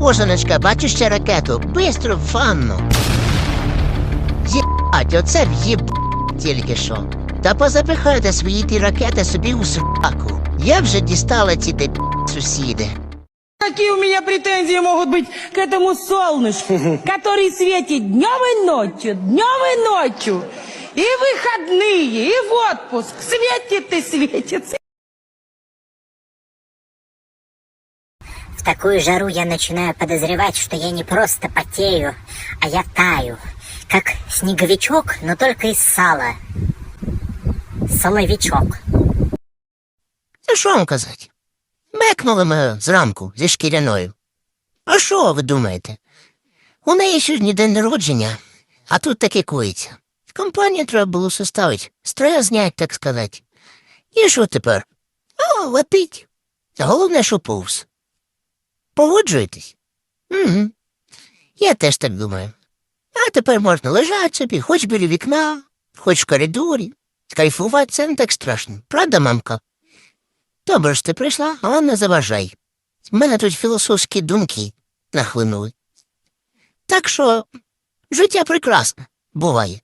Кожаночка, бачу ще ракету. Бистро в ванну. Єбать, оце в'єб тільки що. Та позапихайте свої ті ракети собі у сраку. Я вже дістала ці де сусіди. Какие у меня претензии могут быть к этому солнышку, который светит днем и ночью, днем и ночью, и в выходные, и в отпуск, светит и светит. В такую жару я начинаю подозревать, что я не просто потею, а я таю. Как снеговичок, но только из сала. Соловичок. Та що вам казати? Мекнули ми зранку зі шкіряною. А що ви думаєте? У неї сьогодні день народження, а тут таке коїться. Компанію треба було составити, строя знять, так сказати. І що тепер? О, летить. Головне, що повз. Погоджуєтесь? Угу. Я теж так думаю. А тепер можна лежати собі, хоч біля вікна, хоч в коридорі. Кайфувати це не так страшно. Правда, мамка? Добре ж ти прийшла, але не заважай. В мене тут філософські думки нахлинули. Так що життя прекрасне буває.